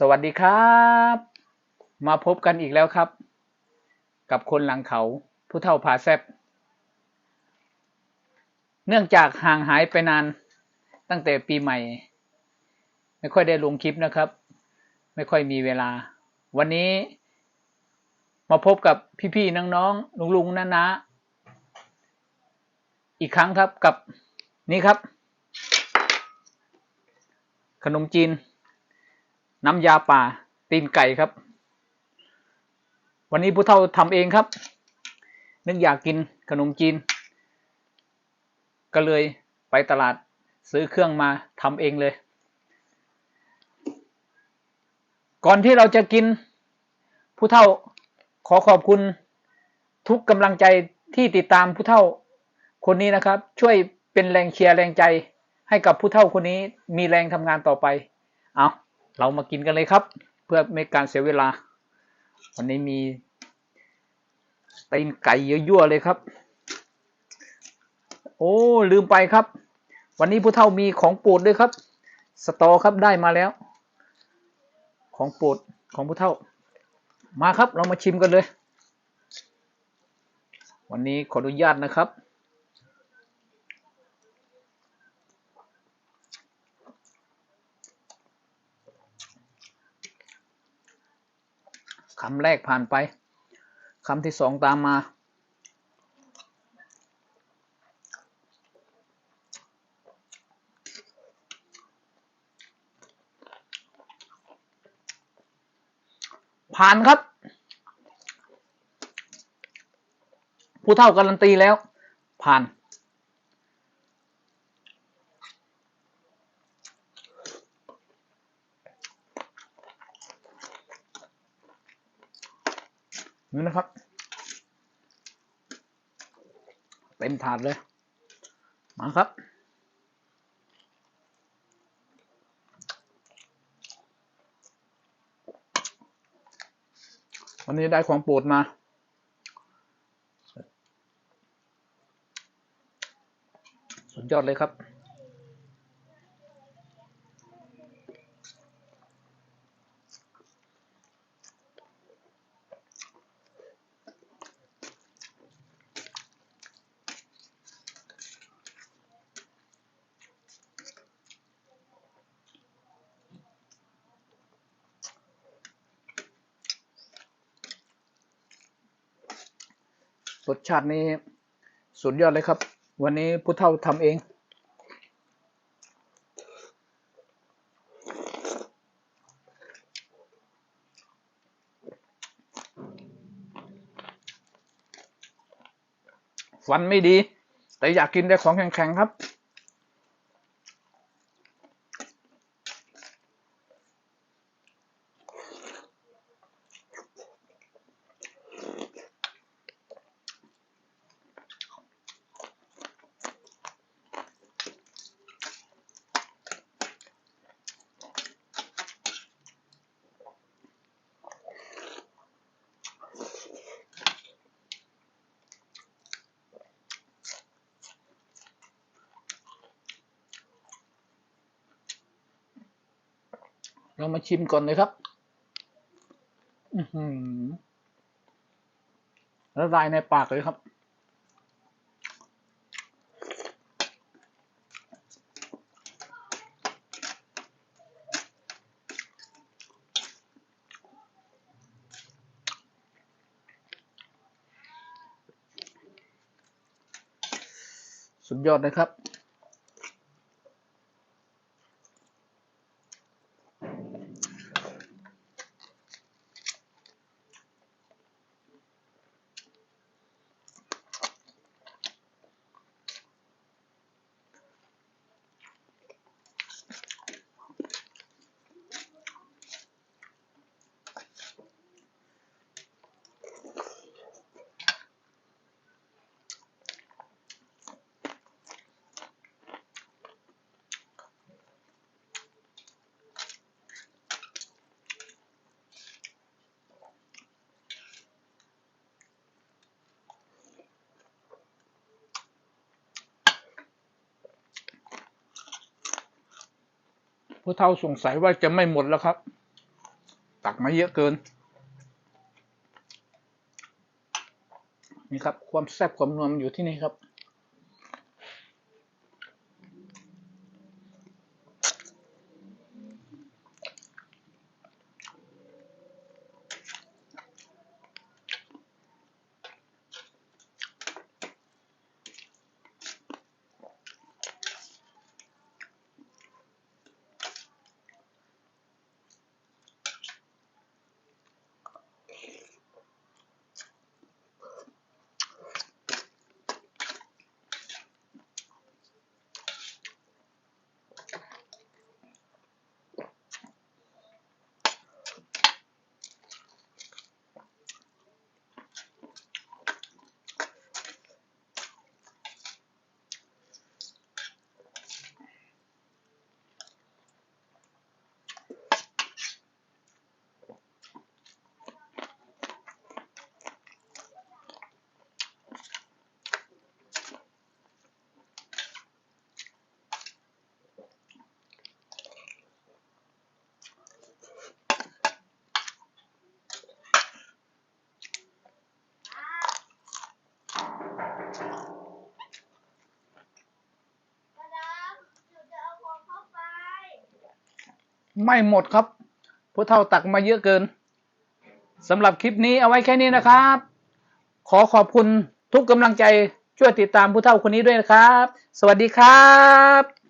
สวัสดีครับ มาพบกันอีกแล้วครับ กับคนหลังเขาผู้เฒ่าผาแซบเนื่องจากห่างหายไปนานตั้งแต่ปีใหม่ ไม่ค่อยได้ลงคลิปนะครับ ไม่ค่อยมีเวลา วันนี้ มาพบกับพี่ๆน้องๆลุงๆน้าๆอีกครั้งครับกับนี่ครับ ขนมจีน น้ำยาป่า ตีนไก่ครับ วันนี้ผู้เฒ่าทำเองครับ นึกอยากกินขนมจีน ก็เลยไปตลาดซื้อเครื่องมาทำเองเลย ก่อนที่เราจะกิน ผู้เฒ่าขอขอบคุณทุกกำลังใจที่ติดตามผู้เฒ่าคนนี้นะครับ ช่วยเป็นแรงเชียร์แรงใจให้กับผู้เฒ่าคนนี้มีแรงทำงานต่อไป เอา เรามากินกันเลยครับ เพื่อไม่การเสียเวลา วันนี้มีตีนไก่ยั่วๆเลยครับ โอ้ลืมไปครับ วันนี้ผู้เฒ่ามีของโปรดด้วยครับ สตอครับได้มาแล้ว ของโปรดของผู้เฒ่า มาครับเรามาชิมกันเลย วันนี้ขออนุญาตนะครับ คำแรกผ่านไปคำที่สองตามมา ผ่านครับ ผู้เท่าการันตีแล้ว ผ่าน นี่นะครับ เต็มถาดเลย มาครับ วันนี้ได้ของโปรดมาสุดยอดเลยครับ รสชาตินี้สุดยอดเลยครับ วันนี้ผู้เฒ่าทำเอง ฟันไม่ดี แต่อยากกินได้ของแข็งๆครับ เรามาชิมก่อนเลยครับอือหือละลายในปากเลยครับ สุดยอดเลยครับ ผู้เฒ่าสงสัยว่าจะไม่หมดแล้วครับ ตักมาเยอะเกิน นี่ครับ ความแซ่บความนวมอยู่ที่นี่ครับ ไม่หมดครับผู้เท่าตักมาเยอะเกินสำหรับคลิปนี้เอาไว้แค่นี้นะครับ ขอขอบคุณทุกกำลังใจช่วยติดตามผู้เท่าคนนี้ด้วยนะครับ สวัสดีครับ